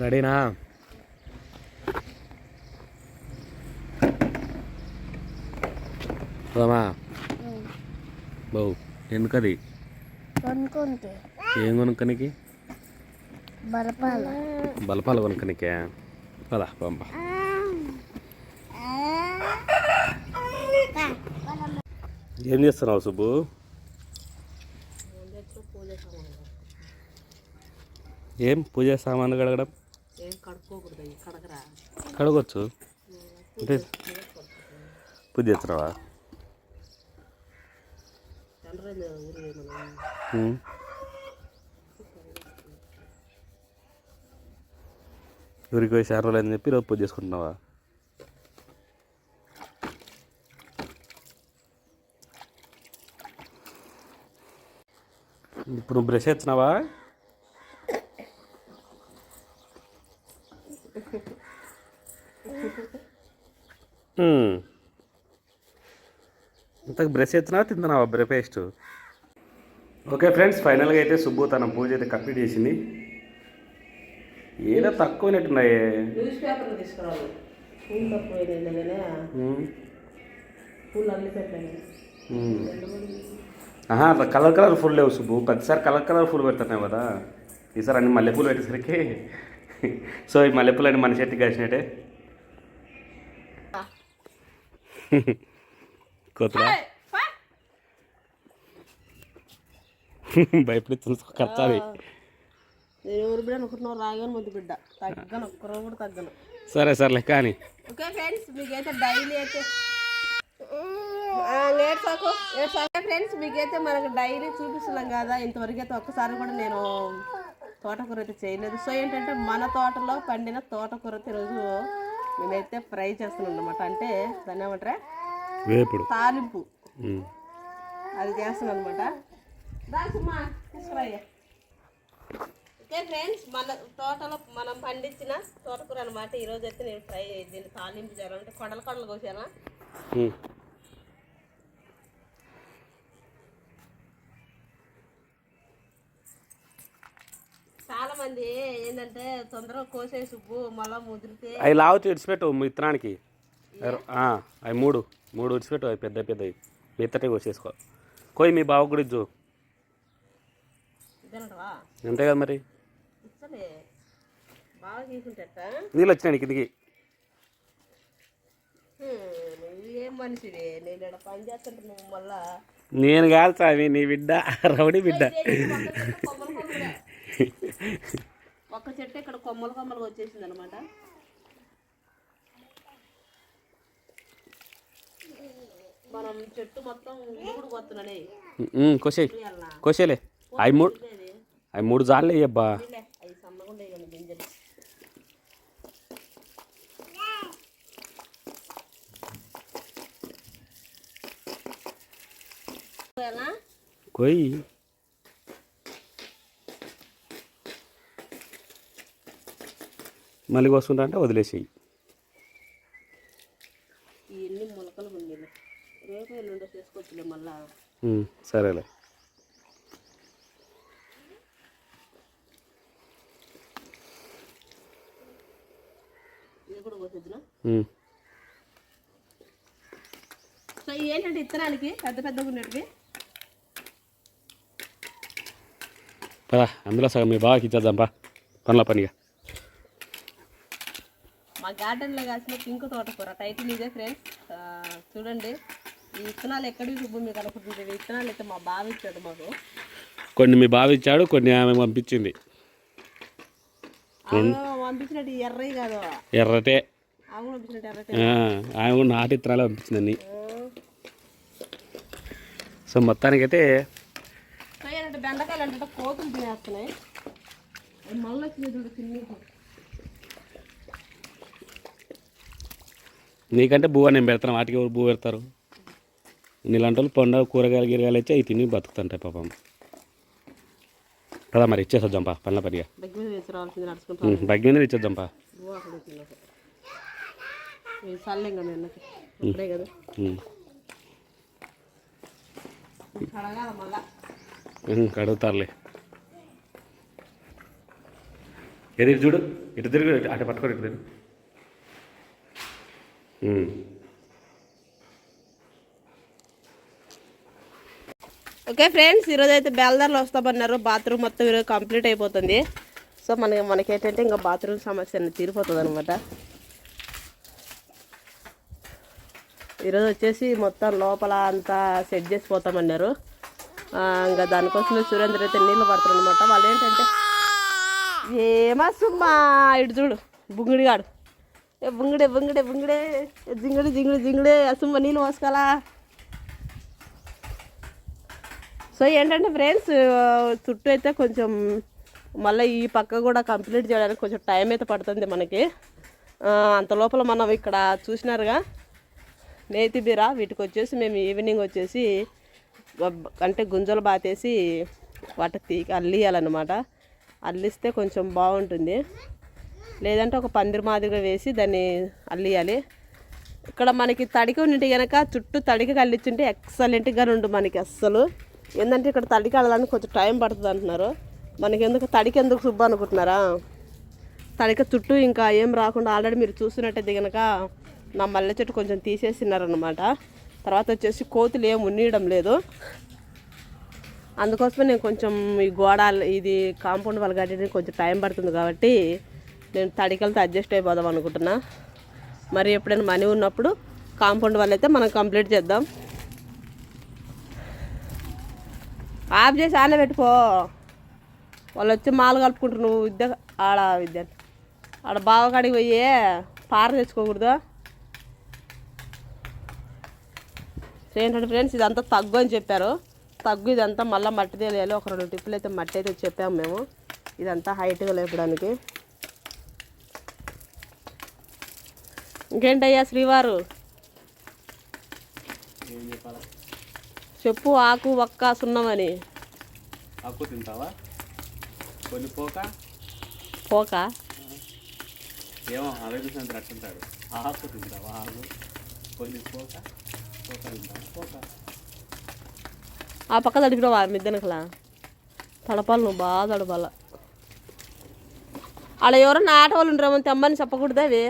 రెడీనా? పోదామా? బావు ఎందుకది? కొనుక్కుంటే. ఏం కొనుక్కనికి? బరపాల బలపాలు కొనుక్కనికే? పదా పంప ఏం చేస్తున్నావు సుబ్బు? ఏం పూజ సామాన్లు కడగడం? కడగొచ్చు. అంటే పూజ చేస్తున్నావా. ఊరికి పోయి రోజులు అని చెప్పి రోజు పూజ చేసుకుంటున్నావా? ఇప్పుడు బ్రష్ ఎత్తున్నావా ఇంతకు బ్రష్ ఎత్తున్నావా తింటున్నావా బ్రె పేస్ట్? ఓకే ఫ్రెండ్స్ ఫైనల్గా అయితే సుబ్బు తన పూజ అయితే కంప్లీట్ చేసింది. ఏదో తక్కువనట్టున్నాయే. న్యూస్ పేపర్లు తీసుకురావాలి. పూలు తక్కువ పూలు అల్లి పెట్టాను కలర్ కలర్ ఫుల్ లేవు సుబ్బు. ప్రతిసారి కలర్ కలర్ ఫుల్ పెడుతున్నాయి కదా. ఈసారి అన్ని మల్లెపూలు పెట్టేసరికి సో ఈ మల్లెపూలు అన్ని మన చేతికి కలిసినట్టే. భయపడి కట్టాలి నేను ఎవరు బిడ్డ అనుకుంటున్నావు రాగానే ముద్దు బిడ్డ. తగ్గను కూడా తగ్గను. సరే సర్లే కానీ. ఓకే ఫ్రెండ్స్ మీకైతే డైలీ అయితే ఫ్రెండ్స్ మీకైతే మనకు డైలీ చూపిస్తున్నాం కదా. ఇంతవరకు అయితే ఒక్కసారి కూడా నేను తోటకూర అయితే చేయలేదు. సో ఏంటంటే మన తోటలో పండిన తోటకూర అయితే ఈరోజు మేమైతే ఫ్రై చేస్తున్నాం అనమాట అంటే దాన్ని ఏమంటారా? వేపుడు. తాలింపు. అది చేస్తాను అనమాట తీసుకురాయ్యా. ఓకే ఫ్రెండ్స్ మన తోటలో మనం పండించిన తోటకూర అనమాట ఈరోజు అయితే నేను ఫ్రై దీన్ని తాలింపు చేయాలంటే కొడలు కొడలు కోసానా చాలా మంది ఏంటంటే తొందరగా కోసే సుబ్బు మళ్ళా ముదిరితే అవి లావుతూ విడిచిపెట్టు ఆ, అవి మూడు మూడు విడిచిపెట్టు అవి పెద్ద పెద్దవి. మెత్తటే కోసేసుకో. కోయి మీ బావ కూడా ఇచ్చు అంతే కదా మరి. నీళ్ళు వచ్చినాయి కిందికి నేను కాదు స్వామి నీ బిడ్డ రౌడీ బిడ్డ. ఒక్క చెట్టు ఇక్కడ కొమ్మలు కొమ్మలుగా వచ్చేసింది అనమాట మనం చెట్టు మొత్తం కొత్తననే కోసేయి. కోసేలే. అవి మూడు అవి మూడు జాన్లే ఎలా? కోయి. మళ్ళీ కోసుకుంటా అంటే వదిలేసేయి. సరేలే. సో ఏంటంటే ఇత్తనానికి పెద్ద పెద్దగా ఉన్నట్టువి పదా అందులో సగం మీ బావకి ఇచ్చేద్దాం పా పనుల పనిగా. మా గార్డెన్లో కాసిన పింక్ తోటకూర టైటిల్ ఇదే ఫ్రెండ్స్. చూడండి ఈ విత్తనాలు ఎక్కడికి శుభ్రం మీకు అనుకుంటుంది? విత్తనాలు అయితే మా బావ ఇచ్చాడు మాకు. కొన్ని మీ బావ ఇచ్చాడు కొన్ని ఆమె పంపించింది. పంపించినట్టు ఎర్రవి కాదు. ఎర్రటే. ఆమె కూడా నాటి ఇత్తనాలు పంపించిందని సో మొత్తానికైతే బెండకాయలు అంటే కోతులు తినేస్తున్నాయి. మళ్ళీ వచ్చినాయి చూడు నీకంటే బువ్వ నేను పెడతాను వాటికి ఎవరు బువ్వ పెడతారు? నీలాంటి వాళ్ళు పండుగ కూరగాయలు గిరగాయలు వచ్చి అవి తిని బతుకుతుంటాయి పాపం. కదా మరి ఇచ్చేసొద్దాంపా పనుల పనిగా బగ్గి మీద ఇచ్చేద్దాంపా కడుగుతారులే. ఇటు చూడు ఇటు తిరుగు అటు పట్టుకొని ఇటు తిరుగు. ఓకే ఫ్రెండ్స్ ఈరోజు అయితే బేల్దార్లు వస్తామన్నారు. బాత్రూమ్ మొత్తం ఈరోజు కంప్లీట్ అయిపోతుంది. సో మనకి మనకి ఏంటంటే ఇంకా బాత్రూమ్ సమస్య అనేది తీరిపోతుంది అనమాట ఈరోజు వచ్చేసి మొత్తం లోపల అంతా సెట్ చేసిపోతామన్నారు ఇంకా దానికోసమే సురేంద్ర అయితే నీళ్ళు పడుతుంది అనమాట వాళ్ళు ఏంటంటే ఏమా సుమ్మా ఇటు చూడు బుంగిడిగాడు. ఏ బుంగడే బుంగడే బుంగడే ఏ జింగిడి జింగిడి జింగిడే నీళ్ళు పోసుకోవాలా సో ఏంటంటే ఫ్రెండ్స్ చుట్టూ అయితే కొంచెం మళ్ళీ ఈ పక్క కూడా కంప్లీట్ చేయడానికి కొంచెం టైం అయితే పడుతుంది మనకి. అంత లోపల మనం ఇక్కడ చూసినారుగా నేతి బీరా వీటికి వచ్చేసి మేము ఈవినింగ్ వచ్చేసి అంటే గుంజలు బాతేసి వాటికి తీ అల్లియాలన్నమాట. అల్లిస్తే కొంచెం బాగుంటుంది. లేదంటే ఒక పందిరి మాదిరిగా వేసి దాన్ని అల్లియాలి. ఇక్కడ మనకి తడికి ఉంటే కనుక చుట్టూ తడికి కల్లించుంటే ఎక్సలెంట్గా ఉండు మనకి అస్సలు. ఏంటంటే ఇక్కడ తడికి అల్లడానికి కొంచెం టైం పడుతుంది అంటున్నారు. మనకి ఎందుకు తడికి ఎందుకు శుభ్ర అనుకుంటున్నారా? తడిక చుట్టూ ఇంకా ఏం రాకుండా ఆల్రెడీ మీరు చూస్తున్నట్టయితే కనుక నా మల్లె చెట్టు కొంచెం తీసేసినారనమాట తర్వాత వచ్చేసి కోతులు ఏం ఉన్నీయడం లేదు. అందుకోసమే నేను కొంచెం ఈ గోడ ఇది కాంపౌండ్ వాళ్ళు కట్టడానికి కొంచెం టైం పడుతుంది కాబట్టి నేను తడికలతో అడ్జస్ట్ అయిపోదాం అనుకుంటున్నా. మరి ఎప్పుడైనా మనీ ఉన్నప్పుడు కాంపౌండ్ వాళ్ళు అయితే మనం కంప్లీట్ చేద్దాం. ఆఫ్ చేసి ఆనే పెట్టుకో వాళ్ళు వచ్చి మాలు కలుపుకుంటారు నువ్వు విద్య ఆడ విద్య ఆడ బావకాడికి పోయి పార తెచ్చుకోకూడదు? ఏంటంటే ఫ్రెండ్స్ ఇదంతా తగ్గు అని చెప్పారు. తగ్గు ఇదంతా మళ్ళీ మట్టి తెలియాలి. ఒక రెండు టిప్పులు అయితే మట్టి అయితే చెప్పాము మేము. ఇదంతా హైట్గా లేపడానికి. ఇంకేంటయ్యా శ్రీవారు. చెప్పు ఆకు ఒక్క సున్నమని. ఆకు తింటావా? కొన్ని పోక? పోక? ఏమో సంవత్సరం అట్టుంటాడు ఆకు తింటావా? ఆకు. కొన్ని పోక? పోక తింటావా? పోక. ఆ పక్క తడిపినవా మిద్దెనకలా. తడపాలి నువ్వు బాగా తడపాల. ఆడ ఎవరన్నా ఆట వాళ్ళు ఉండరేమో తెమ్మని చెప్పకూడదు అవి?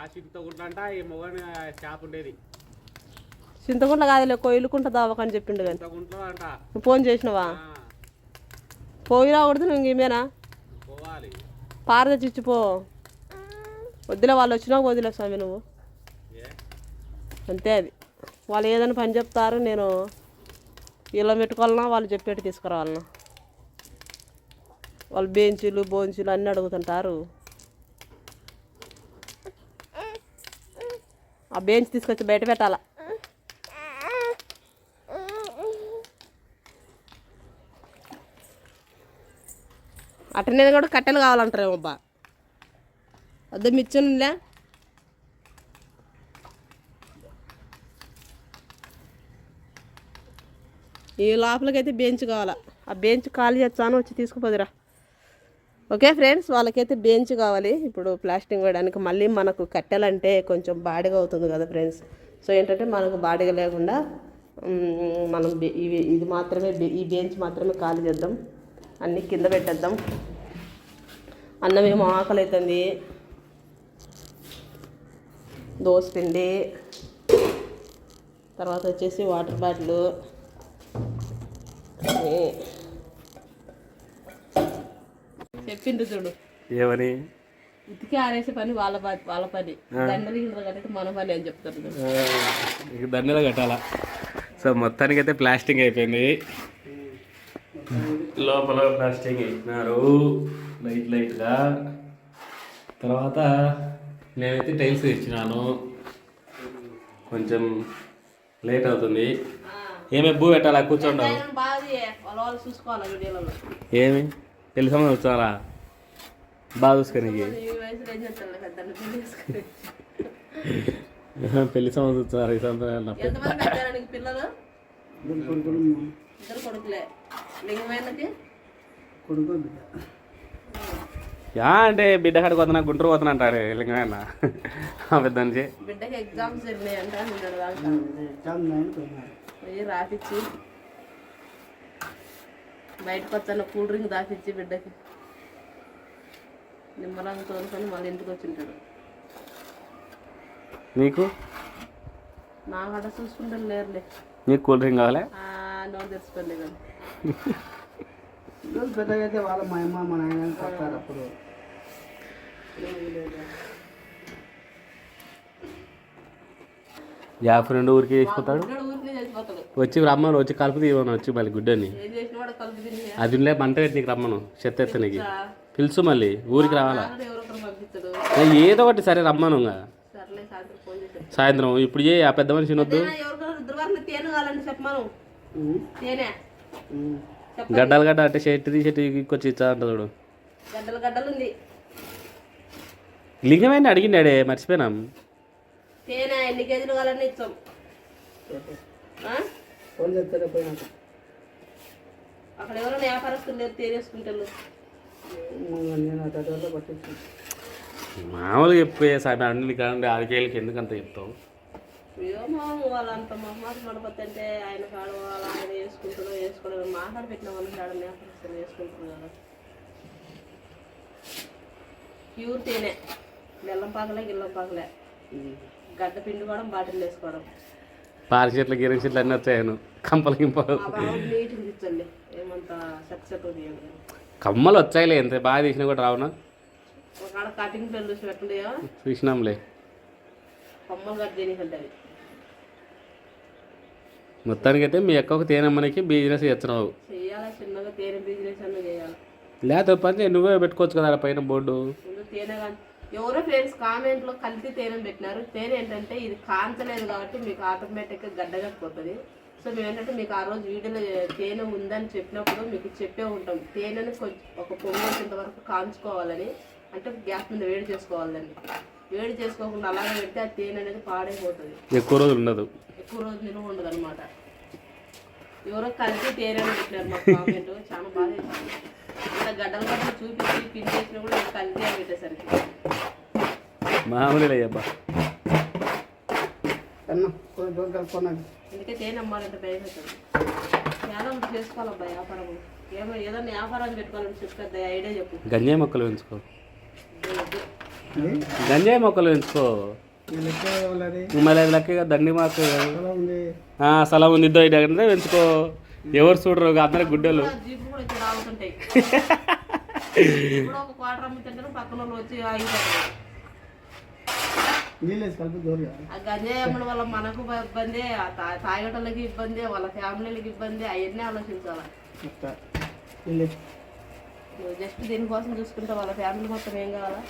ఆ చిప్తో గుడ్డంట ఈ మొగని షాప్ ఉండేది. చింతకుంట కాదులే కొయ్యలుకుంట దావకని చెప్పిండు కానీ. అంట నువ్వు ఫోన్ చేసినవా? పోయి రాకూడదు నువ్వు ఇంకేమేనా పోవాలి. పార తెచ్చి ఇచ్చిపో వద్దులే వాళ్ళు వచ్చినాక వదిలే స్వామి నువ్వు. అంతే అది. వాళ్ళు ఏదైనా పని చెప్తారు నేను ఇలా పెట్టుకోవాలన్నా వాళ్ళు చెప్పేట్టు తీసుకురావాలన్నా. వాళ్ళు బెంచీలు బోంచీలు అన్నీ అడుగుతుంటారు. ఆ బెంచ్ తీసుకొచ్చి బయట పెట్టాలా. అట్టనే కూడా కట్టెలు కావాలంటారేమో అబ్బా. అద్దె మిచ్చునులే ఈ లోపలికైతే బెంచ్ కావాలా. ఆ బెంచ్ ఖాళీ చేస్తాను వచ్చి తీసుకుపోదురా. ఓకే ఫ్రెండ్స్ వాళ్ళకైతే బెంచ్ కావాలి. ఇప్పుడు ప్లాస్టింగ్ వేయడానికి మళ్ళీ మనకు కట్టెలంటే కొంచెం బాడిగా అవుతుంది కదా ఫ్రెండ్స్. సో ఏంటంటే మనకు బాడిగా లేకుండా మనం ఇవి ఇది మాత్రమే ఈ బెంచ్ మాత్రమే ఖాళీ చేద్దాం. అన్నీ కింద పెట్టేద్దాం. అన్నం ఏమో ఆకలి అవుతుంది దోశ పిండి. తర్వాత వచ్చేసి వాటర్ బాటిల్. చెప్పిండ్రు చూడు. ఏమని? ఉతికి ఆరేసే పని వాళ్ళ పని వాళ్ళ పని. దండలు గిండలు కట్టడం మన పని అని చెప్తారు దండలో కట్టాలా? సో మొత్తానికి అయితే ప్లాస్టింగ్ అయిపోయింది. లోపల ప్లాస్టింగ్ వేసినారు లైట్ లైట్గా. తర్వాత నేనైతే టైల్స్ తెచ్చినాను. కొంచెం లేట్ అవుతుంది. ఏమి బూ పెట్టాలా? కూర్చోండావు ఆయన ఏమి తెలుసా వచ్చారా? బాగా చూసుకొని. పెళ్ళి. పెళ్ళి సంవత్సరం వచ్చారు ఈ సంవత్సరం పిల్లలు? ఇద్దరు కొడుకులే. యా అంటే బిడ్డ కాడికి వస్తున్నా గుంటూరు పోతున్నా అంటారు లింగమైన పెద్ద నుంచి బిడ్డకి ఎగ్జామ్స్ అంట రాపిచ్చి. బయటకు వస్తాను కూల్ డ్రింక్ దాపిచ్చి బిడ్డకి. నిమ్మలంగా తోలుకొని మళ్ళీ ఇంటికి వచ్చి ఉంటాడు. నీకు? నాకు అట్లా చూసుకుంటాను లేరులే. నీకు కూల్ డ్రింక్ కావాలా? ఆ, నోరు తెచ్చుకోండి కానీ పెద్దగా అయితే వాళ్ళ మా అమ్మ మా నాయన అప్పుడు. యాభై రెండు ఊరికి చచ్చిపోతాడు వచ్చి రమ్మను వచ్చి కలుపు తీయమని వచ్చి మళ్ళీ గుడ్డని అది లే మంట పెట్టి నీకు రమ్మను చెత్త ఎత్తనికి పిలుసు? మళ్ళీ ఊరికి రావాలా? ఏదో ఒకటి సరే రమ్మను సాయంత్రం ఇప్పుడు ఏ ఆ పెద్ద మనిషి వద్దు గడ్డలు గడ్డ అంటే షర్ట్ తీ షర్ట్ ఇంకొచ్చి ఇచ్చా అంట చూడు. లింగమైన అడిగిండాడే మర్చిపోయినాం. తేనె ఎన్ని కేజీలు కావాలని ఇచ్చాం ఆ? ఫోన్ చేస్తారే పోయినాక అక్కడ ఎవరైనా వ్యాపారస్తులు లేరు తేనేసుకుంటారు నేను అటు అటు వల్ల పట్టించాను మామూలుగా చెప్పే సామి అన్ని కానీ ఆడికేళ్ళకి ఎందుకు అంత చెప్తావు? ఏమో వాళ్ళంత మహమ్మాత పడిపోతే అంటే ఆయన కాడు వాళ్ళ ఆయన వేసుకుంటాడో వేసుకోవడం మాట్లాడి పెట్టిన వాళ్ళు కాడ వ్యాపారస్తులు వేసుకుంటారు కదా. ప్యూర్ తేనె. బెల్లం పాకలే గిల్లం పాకలే. గడ్డ పిండుకోవడం బాటిల్ వేసుకోవడం. చెట్లు గిరి చెట్లు అన్నీ వచ్చాయను. కంపలు గింపలు. కమ్మలు వచ్చాయిలే ఎంత బాగా తీసినా కూడా రావునా? చూసినాంలే. మొత్తానికైతే మీ అక్కకు తేనమ్మనికి బిజినెస్ చేస్తున్నావు. చెయ్యాలి చిన్నగా తేనె బిజినెస్ అన్న చేయాలి? లేకపోతే పని నువ్వే పెట్టుకోవచ్చు కదా పైన బోర్డు. తేనె ఎవరో ఫ్రెండ్స్ కామెంట్లో కల్తీ తేనె పెట్టినారు. తేనె ఏంటంటే ఇది కాంచలేదు కాబట్టి మీకు ఆటోమేటిక్గా గడ్డగట్టిపోతుంది సో మేము ఏంటంటే మీకు ఆ రోజు వీడియోలో తేనె ఉందని చెప్పినప్పుడు మీకు చెప్పే ఉంటాం. తేనెని ఒక పొంగు వచ్చేంత వరకు కాంచుకోవాలని. అంటే గ్యాస్ మీద వేడి చేసుకోవాలని. వేడి చేసుకోకుండా అలాగే పెడితే ఆ తేనె అనేది పాడైపోతుంది. ఎక్కువ రోజులు ఉండదు. ఎక్కువ రోజు నిల్వ ఉండదు అనమాట ఎవరో కలిసి తేనె పెట్టినారు మా కామెంట్ చాలా బాగా ఇలా గడ్డలు గడ్డలు చూపించి పిన్ చేసినా కూడా ఇది కలిసి అని పెట్టేసరికి. అయ్యబ్బా. అందుకే భయం అవుతుంది చాలా చేసుకోవాలబ్బా వ్యాపారం ఏమో ఏదైనా పెట్టుకోవాలని చెప్పు ఐడియా చెప్పు. గంజాయి మొక్కలు పెంచుకో. గంజాయి మొక్కలు పెంచుకో. నేను లెక్క దండి మాకు ఎలా ఉంది. ఆ, స్థలం ఉంది ఇద్దో ఇటు అంటే పెంచుకో. ఎవరు చూడరు అందరి గుడ్డలు కూడా జీపు కూడా వచ్చి రావుతుంటాయి ఇప్పుడు ఒక క్వార్టర్ అమ్ముతుంటే పక్కన వాళ్ళు వచ్చి ఆగిపోతారు నీళ్ళు వేసి కలిపి దూరంగా ఆ గంజాయి అమ్మడం వల్ల మనకు ఇబ్బంది ఆ తా- తాగేటోళ్ళకి ఇబ్బంది వాళ్ళ ఫ్యామిలీలకి ఇబ్బంది అవన్నీ ఆలోచించాలి. జస్ట్ దీనికోసం చూసుకుంటే వాళ్ళ ఫ్యామిలీ మొత్తం ఏం కావాలా?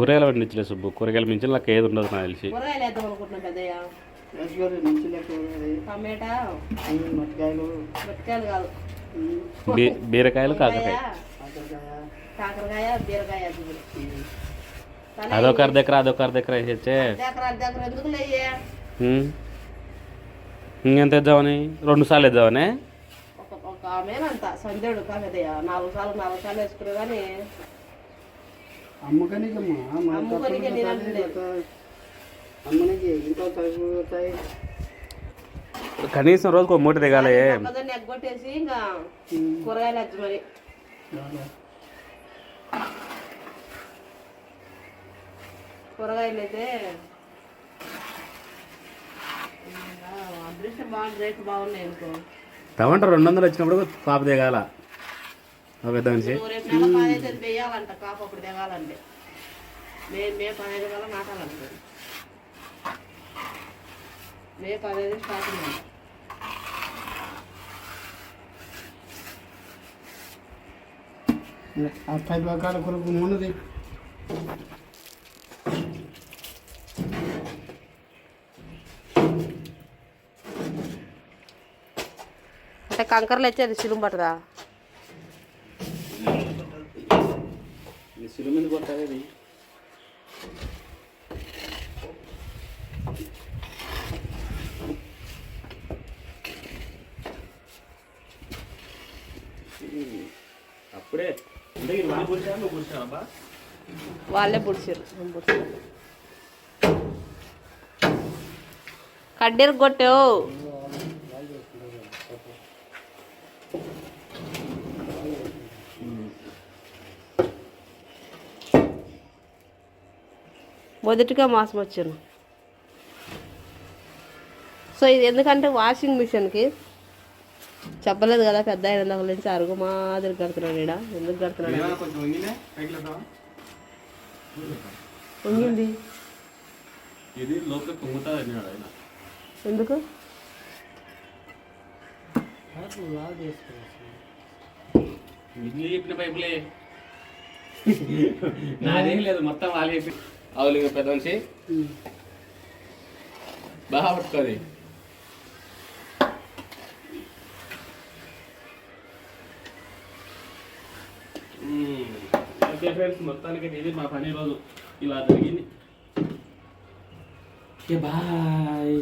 కూరగాయలు పండించలే సుబ్బు. కూరగాయలు మించిన నాకు ఏది ఉండదు నాకు తెలిసి. కూరగాయలు వేద్దాం అనుకుంటున్నాం పెద్దయ్య. టమాటా? మిరపకాయలు కాదు. బీరకాయలు కాకరకాయ వంకాయ, కాకరకాయ. కాకరకాయ. బీరకాయ అది కూడా. ఉమ్, కానీ అదొక అర్ధ ఎకరా అదొక అర్ధ ఎకరా వేసే దగ్గర దగ్గర ఎందుకు లేయే ఇంకెంత వేద్దామని? రెండు సార్లు వేద్దామని? ఒక ఒక ఆమెనంత. సంధ్యుడు కాకదయ్య నాలుగు సార్లు నాలుగు సార్లు వేసుకున్నా కానీ అమ్మకానికమ్మా. అమ్మనికి ఇంట్లో తలుపులు పోతాయి కనీసం రోజుకు మూట దిగాలి. ఎగ్గొట్టేసి ఇంకా కూరగాయలు వచ్చి మరి. కూరగాయలు అయితే అదృష్టం బాగుంది రేట్లు బాగున్నాయి అనుకో. టమాటా రెండు వందలు వచ్చినప్పుడు పాప దిగాల. ఒక వేయాలంట కాపు దిగాలంటే మే మే పదహైదు కల్లా నాటాలంటే. మే పదహైదు స్టార్టింగ్ అంట ఆ పై భాగాల కొరకు ఉన్నది అంటే కంకర్లు వచ్చేది సిలుం పట్టదా మీద కొట్టాలి అప్పుడే. అంటే నువ్వు పుడిచావా? వాళ్ళే పుడిచారు కడ్డీలు కొట్టావు మొదటిగా మాసం వచ్చాను సో ఇది ఎందుకంటే వాషింగ్ మిషన్కి చెప్పలేదు కదా పెద్ద అయిన దాకా నుంచి అరుగు మాదిరి కడుతున్నాడు ఈడ. ఎందుకు కడుతున్నాడు? ఉంగింది. ఇది లోపల ఆయన. ఎందుకు? చెప్పిన పైపులే. నాదేం లేదు మొత్తం వాళ్ళు చెప్పి ఇంకా పెద్ద మనిషి బాగా పట్టుకోది. ఓకే ఫ్రెండ్స్ మొత్తానికి ఇది మా పని రోజు. ఇలా జరిగింది. Okay bye